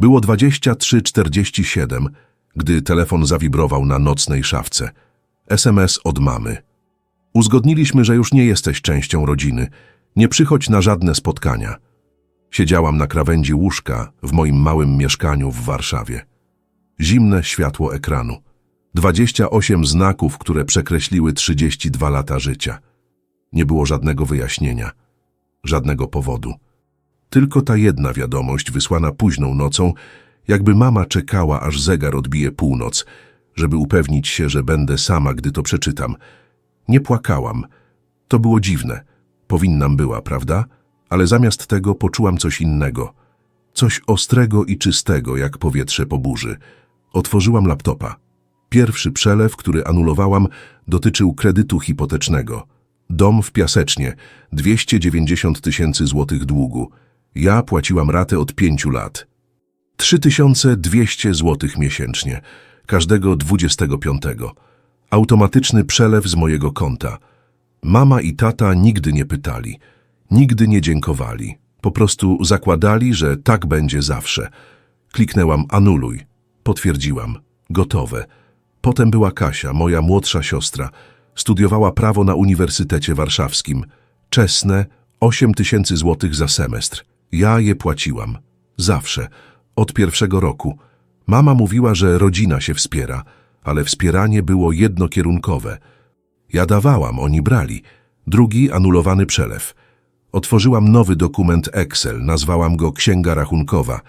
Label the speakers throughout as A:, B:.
A: Było 23.47, gdy telefon zawibrował na nocnej szafce. SMS od mamy. Uzgodniliśmy, że już nie jesteś częścią rodziny. Nie przychodź na żadne spotkania. Siedziałam na krawędzi łóżka w moim małym mieszkaniu w Warszawie. Zimne światło ekranu. 28 znaków, które przekreśliły 32 lata życia. Nie było żadnego wyjaśnienia, żadnego powodu. Tylko ta jedna wiadomość wysłana późną nocą, jakby mama czekała, aż zegar odbije północ, żeby upewnić się, że będę sama, gdy to przeczytam. Nie płakałam. To było dziwne. Powinnam była, prawda? Ale zamiast tego poczułam coś innego. Coś ostrego i czystego, jak powietrze po burzy. Otworzyłam laptopa. Pierwszy przelew, który anulowałam, dotyczył kredytu hipotecznego. Dom w Piasecznie, 290 tysięcy złotych długu. Ja płaciłam ratę od pięciu lat. 3200 złotych miesięcznie, każdego 25. Automatyczny przelew z mojego konta. Mama i tata nigdy nie pytali, nigdy nie dziękowali. Po prostu zakładali, że tak będzie zawsze. Kliknęłam anuluj. Potwierdziłam. Gotowe. Potem była Kasia, moja młodsza siostra. Studiowała prawo na Uniwersytecie Warszawskim. Czesne, 8 tysięcy złotych za semestr. Ja je płaciłam. Zawsze. Od pierwszego roku. Mama mówiła, że rodzina się wspiera, ale wspieranie było jednokierunkowe. Ja dawałam, oni brali. Drugi anulowany przelew. Otworzyłam nowy dokument Excel, nazwałam go Księga Rachunkowa.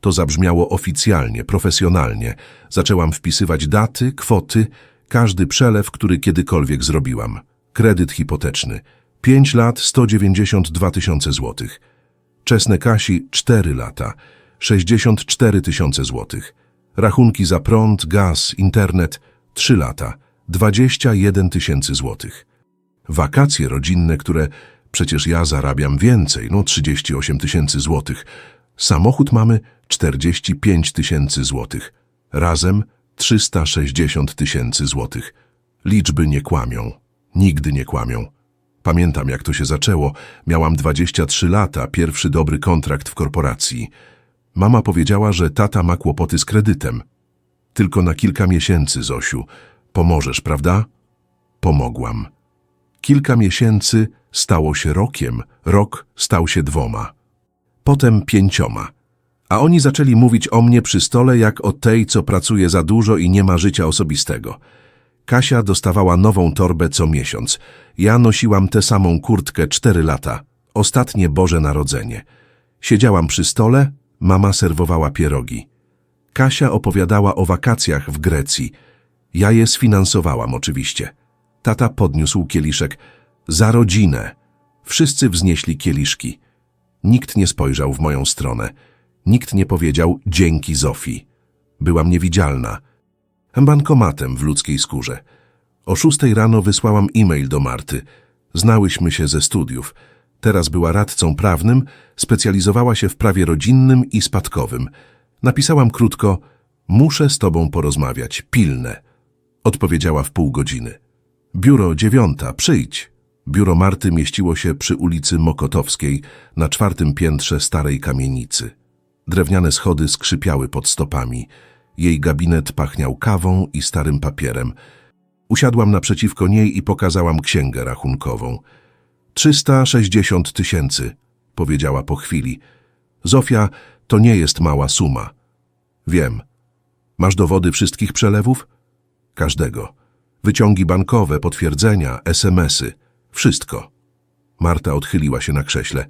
A: To zabrzmiało oficjalnie, profesjonalnie. Zaczęłam wpisywać daty, kwoty, każdy przelew, który kiedykolwiek zrobiłam. Kredyt hipoteczny. 5 lat, 192 tysiące złotych. Czesne Kasi 4 lata, 64 tysiące złotych. Rachunki za prąd, gaz, internet 3 lata, 21 tysięcy złotych. Wakacje rodzinne, które przecież ja zarabiam więcej, no 38 tysięcy złotych. Samochód mamy 45 tysięcy złotych. Razem 360 tysięcy złotych. Liczby nie kłamią. Nigdy nie kłamią. Pamiętam, jak to się zaczęło. Miałam 23 lata, pierwszy dobry kontrakt w korporacji. Mama powiedziała, że tata ma kłopoty z kredytem. Tylko na kilka miesięcy, Zosiu. Pomożesz, prawda? Pomogłam. Kilka miesięcy stało się rokiem, rok stał się dwoma. Potem pięcioma. A oni zaczęli mówić o mnie przy stole jak o tej, co pracuje za dużo i nie ma życia osobistego. Kasia dostawała nową torbę co miesiąc. Ja nosiłam tę samą kurtkę cztery lata. Ostatnie Boże Narodzenie. Siedziałam przy stole, mama serwowała pierogi. Kasia opowiadała o wakacjach w Grecji. Ja je sfinansowałam oczywiście. Tata podniósł kieliszek. Za rodzinę. Wszyscy wznieśli kieliszki. Nikt nie spojrzał w moją stronę. Nikt nie powiedział dzięki Zofii. Byłam niewidzialna. Bankomatem w ludzkiej skórze. O szóstej rano wysłałam e-mail do Marty. Znałyśmy się ze studiów. Teraz była radcą prawnym, specjalizowała się w prawie rodzinnym i spadkowym. Napisałam krótko, muszę z tobą porozmawiać, pilne. Odpowiedziała w pół godziny. Biuro dziewiąta, przyjdź. Biuro Marty mieściło się przy ulicy Mokotowskiej, na czwartym piętrze starej kamienicy. Drewniane schody skrzypiały pod stopami. Jej gabinet pachniał kawą i starym papierem. Usiadłam naprzeciwko niej i pokazałam księgę rachunkową. 360 tysięcy, powiedziała po chwili. Zofia, to nie jest mała suma. Wiem. Masz dowody wszystkich przelewów? Każdego. Wyciągi bankowe, potwierdzenia, SMS-y. Wszystko. Marta odchyliła się na krześle.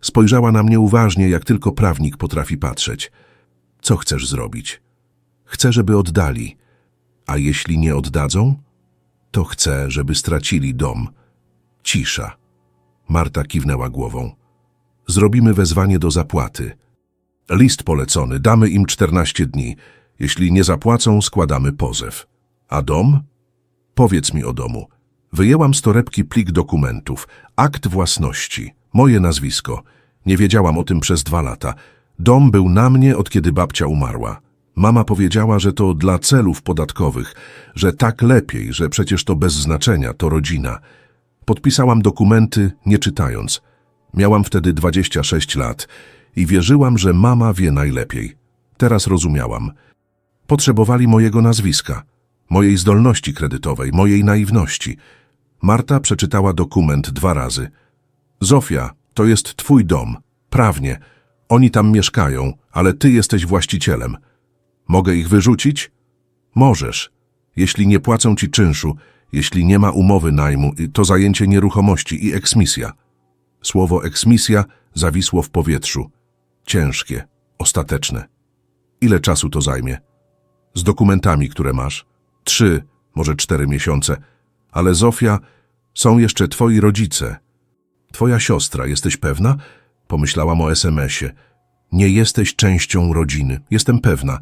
A: Spojrzała na mnie uważnie, jak tylko prawnik potrafi patrzeć. Co chcesz zrobić? Chcę, żeby oddali. A jeśli nie oddadzą? To chcę, żeby stracili dom. Cisza. Marta kiwnęła głową. Zrobimy wezwanie do zapłaty. List polecony, damy im 14 dni. Jeśli nie zapłacą, składamy pozew. A dom? Powiedz mi o domu. Wyjęłam z torebki plik dokumentów, akt własności, moje nazwisko. Nie wiedziałam o tym przez dwa lata. Dom był na mnie, od kiedy babcia umarła. Mama powiedziała, że to dla celów podatkowych, że tak lepiej, że przecież to bez znaczenia, to rodzina. Podpisałam dokumenty, nie czytając. Miałam wtedy 26 lat i wierzyłam, że mama wie najlepiej. Teraz rozumiałam. Potrzebowali mojego nazwiska, mojej zdolności kredytowej, mojej naiwności. Marta przeczytała dokument dwa razy. Zofia, to jest twój dom. Prawnie. Oni tam mieszkają, ale ty jesteś właścicielem. Mogę ich wyrzucić? Możesz. Jeśli nie płacą ci czynszu, jeśli nie ma umowy najmu, to zajęcie nieruchomości i eksmisja. Słowo eksmisja zawisło w powietrzu. Ciężkie, ostateczne. Ile czasu to zajmie? Z dokumentami, które masz? Trzy, może cztery miesiące. Ale Zofia, są jeszcze twoi rodzice. Twoja siostra, jesteś pewna? Pomyślałam o SMS-ie. Nie jesteś częścią rodziny, jestem pewna.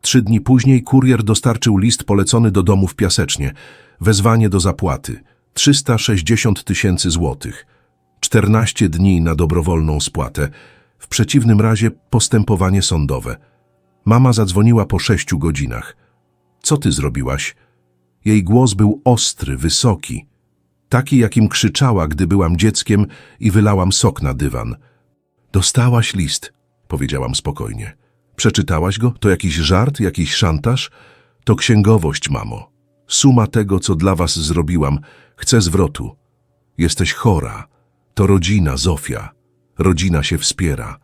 A: Trzy dni później kurier dostarczył list polecony do domu w Piasecznie. Wezwanie do zapłaty. 360 tysięcy złotych. 14 dni na dobrowolną spłatę. W przeciwnym razie postępowanie sądowe. Mama zadzwoniła po sześciu godzinach. Co ty zrobiłaś? Jej głos był ostry, wysoki. Taki, jakim krzyczała, gdy byłam dzieckiem i wylałam sok na dywan. Dostałaś list, powiedziałam spokojnie. Przeczytałaś go? To jakiś żart, jakiś szantaż? To księgowość, mamo. Suma tego, co dla was zrobiłam. Chcę zwrotu. Jesteś chora. To rodzina, Zofia. Rodzina się wspiera.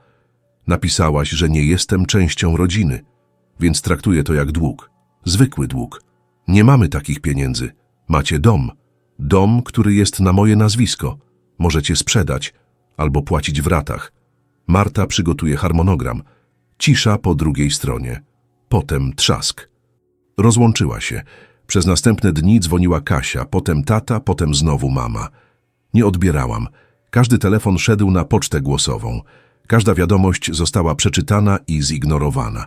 A: Napisałaś, że nie jestem częścią rodziny, więc traktuję to jak dług. Zwykły dług. Nie mamy takich pieniędzy. Macie dom. Dom, który jest na moje nazwisko. Możecie sprzedać albo płacić w ratach. Marta przygotuje harmonogram. Cisza po drugiej stronie. Potem trzask. Rozłączyła się. Przez następne dni dzwoniła Kasia, potem tata, potem znowu mama. Nie odbierałam. Każdy telefon szedł na pocztę głosową. Każda wiadomość została przeczytana i zignorowana.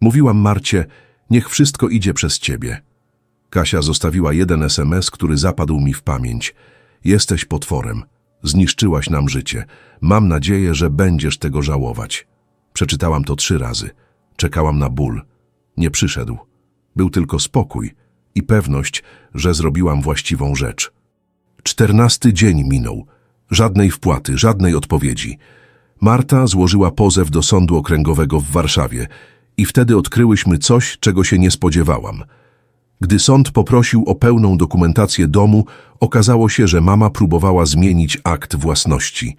A: Mówiłam Marcie, niech wszystko idzie przez ciebie. Kasia zostawiła jeden SMS, który zapadł mi w pamięć. Jesteś potworem. Zniszczyłaś nam życie. Mam nadzieję, że będziesz tego żałować. Przeczytałam to trzy razy. Czekałam na ból. Nie przyszedł. Był tylko spokój i pewność, że zrobiłam właściwą rzecz. Czternasty dzień minął. Żadnej wpłaty, żadnej odpowiedzi. Marta złożyła pozew do Sądu Okręgowego w Warszawie i wtedy odkryłyśmy coś, czego się nie spodziewałam. Gdy sąd poprosił o pełną dokumentację domu, okazało się, że mama próbowała zmienić akt własności.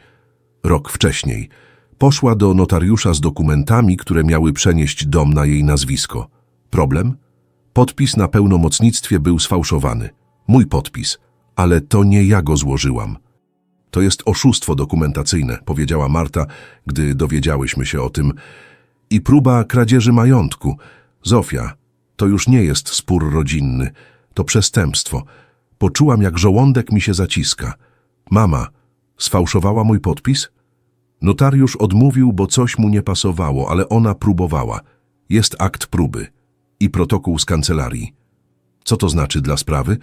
A: Rok wcześniej poszła do notariusza z dokumentami, które miały przenieść dom na jej nazwisko. Problem? Podpis na pełnomocnictwie był sfałszowany. Mój podpis, ale to nie ja go złożyłam. To jest oszustwo dokumentacyjne, powiedziała Marta, gdy dowiedziałyśmy się o tym. I próba kradzieży majątku. Zofia, to już nie jest spór rodzinny, to przestępstwo. Poczułam, jak żołądek mi się zaciska. Mama, sfałszowała mój podpis? Notariusz odmówił, bo coś mu nie pasowało, ale ona próbowała. Jest akt próby i protokół z kancelarii. Co to znaczy dla sprawy?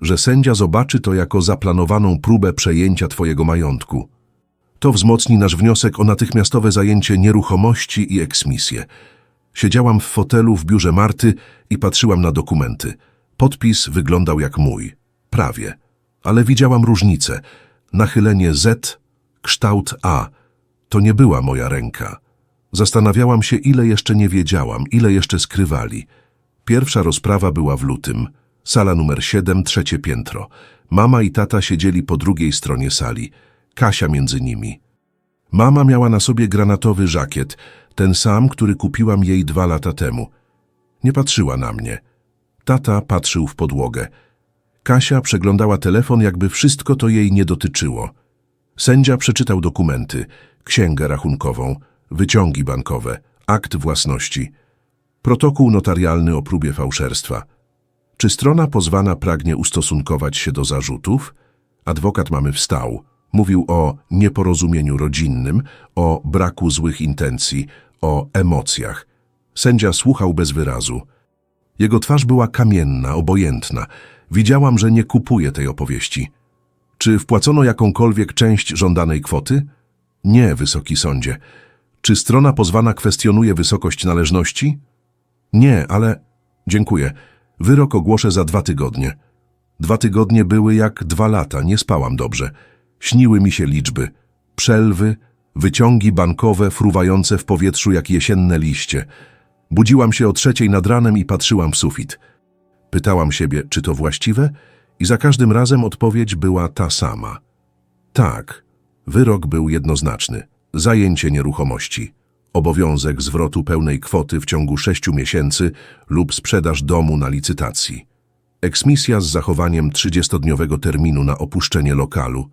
A: Że sędzia zobaczy to jako zaplanowaną próbę przejęcia twojego majątku. To wzmocni nasz wniosek o natychmiastowe zajęcie nieruchomości i eksmisję. Siedziałam w fotelu w biurze Marty i patrzyłam na dokumenty. Podpis wyglądał jak mój. Prawie. Ale widziałam różnicę. Nachylenie Z, kształt A. To nie była moja ręka. Zastanawiałam się, ile jeszcze nie wiedziałam, ile jeszcze skrywali. Pierwsza rozprawa była w lutym. Sala numer 7, trzecie piętro. Mama i tata siedzieli po drugiej stronie sali. Kasia między nimi. Mama miała na sobie granatowy żakiet, ten sam, który kupiłam jej dwa lata temu. Nie patrzyła na mnie. Tata patrzył w podłogę. Kasia przeglądała telefon, jakby wszystko to jej nie dotyczyło. Sędzia przeczytał dokumenty, księgę rachunkową, wyciągi bankowe, akt własności, protokół notarialny o próbie fałszerstwa. Czy strona pozwana pragnie ustosunkować się do zarzutów? Adwokat mamy wstał. Mówił o nieporozumieniu rodzinnym, o braku złych intencji, o emocjach. Sędzia słuchał bez wyrazu. Jego twarz była kamienna, obojętna. Widziałam, że nie kupuje tej opowieści. Czy wpłacono jakąkolwiek część żądanej kwoty? Nie, wysoki sądzie. Czy strona pozwana kwestionuje wysokość należności? Nie, ale... Dziękuję. Wyrok ogłoszę za dwa tygodnie. Dwa tygodnie były jak dwa lata, nie spałam dobrze. Śniły mi się liczby. Przelwy, wyciągi bankowe fruwające w powietrzu jak jesienne liście. Budziłam się o trzeciej nad ranem i patrzyłam w sufit. Pytałam siebie, czy to właściwe? I za każdym razem odpowiedź była ta sama. Tak, wyrok był jednoznaczny. Zajęcie nieruchomości. Obowiązek zwrotu pełnej kwoty w ciągu sześciu miesięcy lub sprzedaż domu na licytacji. Eksmisja z zachowaniem 30-dniowego terminu na opuszczenie lokalu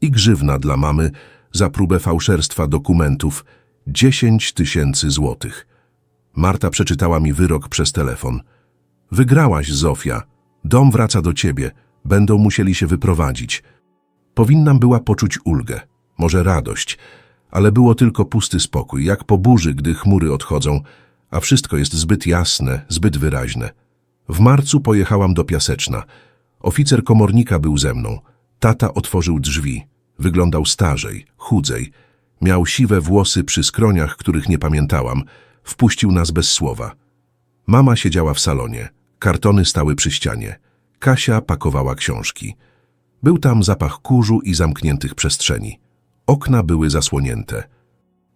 A: i grzywna dla mamy za próbę fałszerstwa dokumentów 10 tysięcy złotych. Marta przeczytała mi wyrok przez telefon. Wygrałaś, Zofia. Dom wraca do ciebie. Będą musieli się wyprowadzić. Powinnam była poczuć ulgę, może radość, ale było tylko pusty spokój, jak po burzy, gdy chmury odchodzą, a wszystko jest zbyt jasne, zbyt wyraźne. W marcu pojechałam do Piaseczna. Oficer komornika był ze mną. Tata otworzył drzwi. Wyglądał starzej, chudzej. Miał siwe włosy przy skroniach, których nie pamiętałam. Wpuścił nas bez słowa. Mama siedziała w salonie. Kartony stały przy ścianie. Kasia pakowała książki. Był tam zapach kurzu i zamkniętych przestrzeni. Okna były zasłonięte.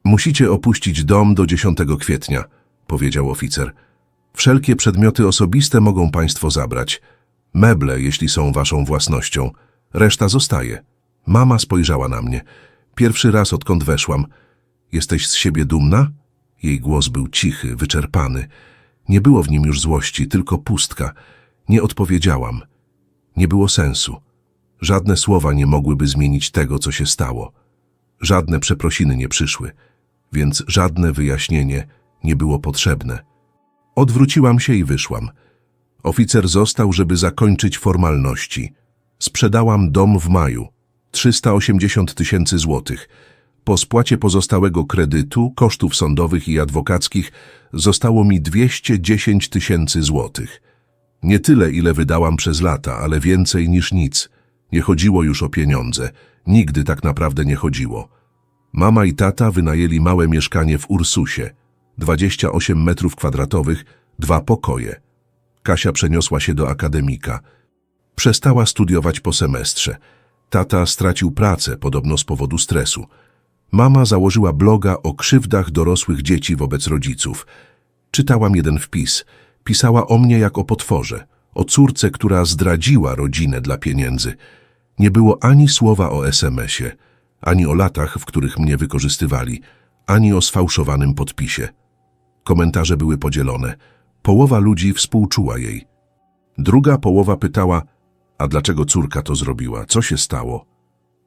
A: Musicie opuścić dom do 10 kwietnia, powiedział oficer. Wszelkie przedmioty osobiste mogą państwo zabrać. Meble, jeśli są waszą własnością. Reszta zostaje. Mama spojrzała na mnie. Pierwszy raz, odkąd weszłam. Jesteś z siebie dumna? Jej głos był cichy, wyczerpany. Nie było w nim już złości, tylko pustka. Nie odpowiedziałam. Nie było sensu. Żadne słowa nie mogłyby zmienić tego, co się stało. Żadne przeprosiny nie przyszły, więc żadne wyjaśnienie nie było potrzebne. Odwróciłam się i wyszłam. Oficer został, żeby zakończyć formalności. Sprzedałam dom w maju. 380 tysięcy złotych. Po spłacie pozostałego kredytu, kosztów sądowych i adwokackich zostało mi 210 tysięcy złotych. Nie tyle, ile wydałam przez lata, ale więcej niż nic. Nie chodziło już o pieniądze. Nigdy tak naprawdę nie chodziło. Mama i tata wynajęli małe mieszkanie w Ursusie. 28 metrów kwadratowych, dwa pokoje. Kasia przeniosła się do akademika. Przestała studiować po semestrze. Tata stracił pracę, podobno z powodu stresu. Mama założyła bloga o krzywdach dorosłych dzieci wobec rodziców. Czytałam jeden wpis. Pisała o mnie jak o potworze, o córce, która zdradziła rodzinę dla pieniędzy. Nie było ani słowa o SMS-ie, ani o latach, w których mnie wykorzystywali, ani o sfałszowanym podpisie. Komentarze były podzielone. Połowa ludzi współczuła jej. Druga połowa pytała, a dlaczego córka to zrobiła? Co się stało?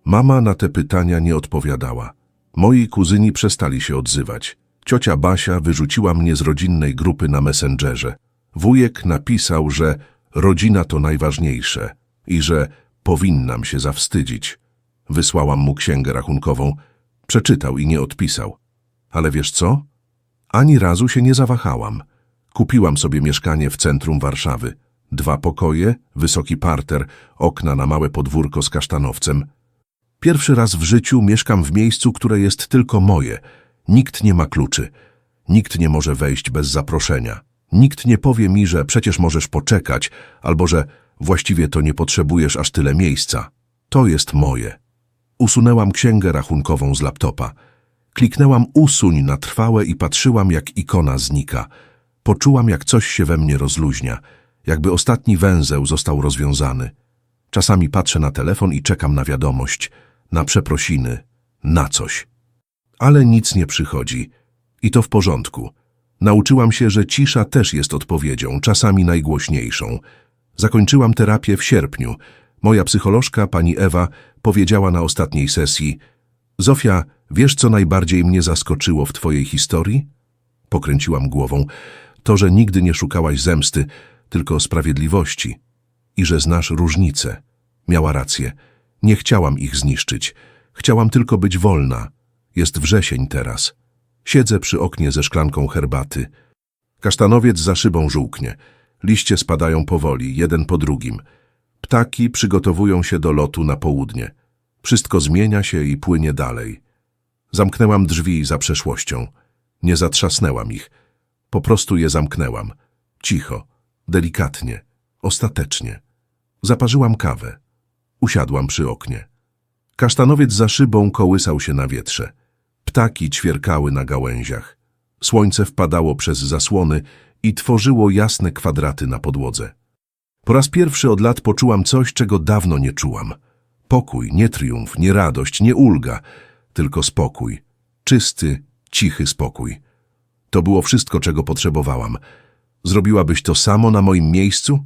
A: Mama na te pytania nie odpowiadała. Moi kuzyni przestali się odzywać. Ciocia Basia wyrzuciła mnie z rodzinnej grupy na Messengerze. Wujek napisał, że rodzina to najważniejsze i że powinnam się zawstydzić. Wysłałam mu księgę rachunkową. Przeczytał i nie odpisał. Ale wiesz co? Ani razu się nie zawahałam. Kupiłam sobie mieszkanie w centrum Warszawy. Dwa pokoje, wysoki parter, okna na małe podwórko z kasztanowcem. Pierwszy raz w życiu mieszkam w miejscu, które jest tylko moje. Nikt nie ma kluczy. Nikt nie może wejść bez zaproszenia. Nikt nie powie mi, że przecież możesz poczekać, albo że właściwie to nie potrzebujesz aż tyle miejsca. To jest moje. Usunęłam księgę rachunkową z laptopa. Kliknęłam usuń na trwałe i patrzyłam, jak ikona znika. Poczułam, jak coś się we mnie rozluźnia, jakby ostatni węzeł został rozwiązany. Czasami patrzę na telefon i czekam na wiadomość, na przeprosiny, na coś. Ale nic nie przychodzi. I to w porządku. Nauczyłam się, że cisza też jest odpowiedzią, czasami najgłośniejszą. Zakończyłam terapię w sierpniu. Moja psycholożka, pani Ewa, powiedziała na ostatniej sesji Zofia, wiesz, co najbardziej mnie zaskoczyło w twojej historii? Pokręciłam głową. To, że nigdy nie szukałaś zemsty, tylko sprawiedliwości. I że znasz różnice. Miała rację. Nie chciałam ich zniszczyć. Chciałam tylko być wolna. Jest wrzesień teraz. Siedzę przy oknie ze szklanką herbaty. Kasztanowiec za szybą żółknie. Liście spadają powoli, jeden po drugim. Ptaki przygotowują się do lotu na południe. Wszystko zmienia się i płynie dalej. Zamknęłam drzwi za przeszłością. Nie zatrzasnęłam ich. Po prostu je zamknęłam. Cicho, delikatnie, ostatecznie. Zaparzyłam kawę. Usiadłam przy oknie. Kasztanowiec za szybą kołysał się na wietrze. Ptaki ćwierkały na gałęziach. Słońce wpadało przez zasłony i tworzyło jasne kwadraty na podłodze. Po raz pierwszy od lat poczułam coś, czego dawno nie czułam. Pokój, nie triumf, nie radość, nie ulga, tylko spokój. Czysty, cichy spokój. To było wszystko, czego potrzebowałam. Zrobiłabyś to samo na moim miejscu?